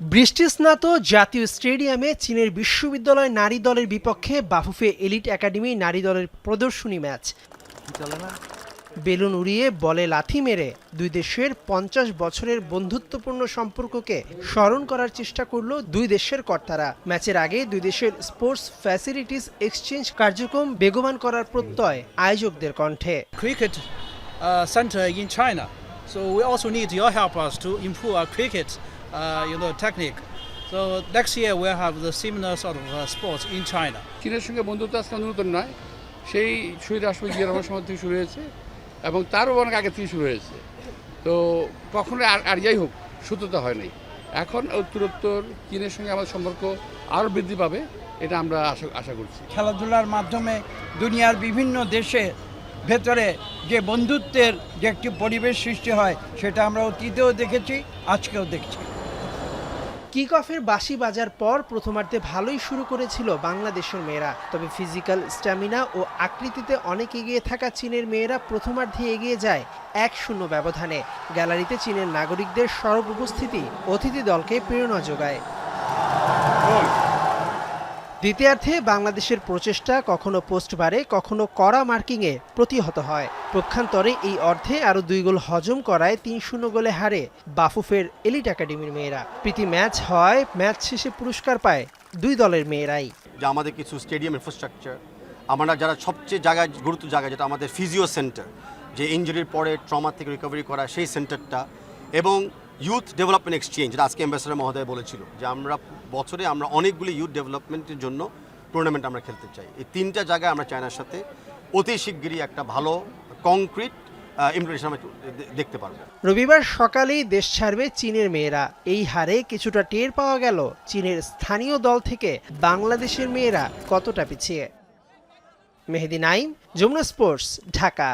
বৃষ্টিস্নাত জাতীয় স্টেডিয়ামে চীনের বিশ্ববিদ্যালয় নারী দলের বিপক্ষে বাফুফে এলিট একাডেমি নারী দলের প্রদর্শনী ম্যাচ। বেলুন উড়িয়ে বলে লাথি মেরে দুই দেশের পঞ্চাশ বছরের বন্ধুত্বপূর্ণ সম্পর্ককে স্মরণ করার চেষ্টা করল দুই দেশের কর্তারা। ম্যাচের আগে দুই দেশের স্পোর্টস ফ্যাসিলিটিস এক্সচেঞ্জ কার্যক্রম বেগবান করার প্রত্যয় আয়োজকদের কণ্ঠে। Center in China. So we also need your help us to improve our cricket, uh, you know, technique. So next year we'll have the similar sort of uh, sports in China. চীনের সঙ্গে বন্ধুত্ব আজকে নতুন নয়। সেই শহীদ রাষ্ট্রপতি জিয়া রহমান সময় থেকে শুরু হয়েছে এবং তারও অনেক আগে থেকে শুরু হয়েছে। তো কখনো আর আর যাই হোক সত্যতা হয় নাই। এখন উত্তরোত্তর চীনের সঙ্গে আমাদের সম্পর্ক আরও বৃদ্ধি পাবে এটা আমরা আশা আশা করছি। খেলাধুলার মাধ্যমে দুনিয়ার বিভিন্ন দেশে ভেতরে যে বন্ধুত্বের যে একটি পরিবেশ সৃষ্টি হয় সেটা আমরা অতীতেও দেখেছি আজকেও দেখছি। কিক অফের বাসি বাজার পর প্রথমার্ধে ভালোই শুরু করেছিল বাংলাদেশের মেয়েরা। তবে ফিজিক্যাল স্ট্যামিনা ও আকৃতিতে অনেক এগিয়ে থাকা চীনের মেয়েরা প্রথমার্ধে এগিয়ে যায় এক শূন্য ব্যবধানে। গ্যালারিতে চীনের নাগরিকদের সরব উপস্থিতি অতিথি দলকে প্রেরণা যোগায়। দ্বিতীয়ার্ধে বাংলাদেশের প্রচেষ্টা কখনো পোস্ট বারে, কখনো কড়া মার্কিংয়ে প্রতিহত হয়। পক্ষান্তরে এই অর্ধে আরও দুই গোল হজম করায় তিন শূন্য গোলে হারে বাফুফের এলিট একাডেমির মেয়েরা। প্রীতি ম্যাচ হয় ম্যাচ শেষে পুরস্কার পায় দুই দলের মেয়েরাই। আমাদের কিছু স্টেডিয়াম ইনফ্রাস্ট্রাকচার আমরা যারা সবচেয়ে জায়গায়, গুরুত্ব জায়গা যেটা আমাদের ফিজিও সেন্টার যে ইঞ্জুরির পরে ট্রমা থেকে রিকভারি করা সেই সেন্টারটা এবং ইউথ ডেভেলপমেন্ট এক্সচেঞ্জ যেটা আজকে অ্যাম্বাসেডার মহোদয় বলেছিল, যে আমরা বছরে আমরা অনেকগুলি ইউথ ডেভেলপমেন্টের জন্য টুর্নামেন্ট আমরা খেলতে চাই। এই তিনটা জায়গায় আমরা চায়নার সাথে অতি শিগগিরই একটা ভালো কংক্রিট দেখতে পারব। রবিবার সকালেই দেশ ছাড়বে চীনের মেয়েরা। এই হারে কিছুটা টের পাওয়া গেল চীনের স্থানীয় দল থেকে বাংলাদেশের মেয়েরা কতটা পিছিয়ে। মেহেদি নাইম, যমুনা স্পোর্টস, ঢাকা।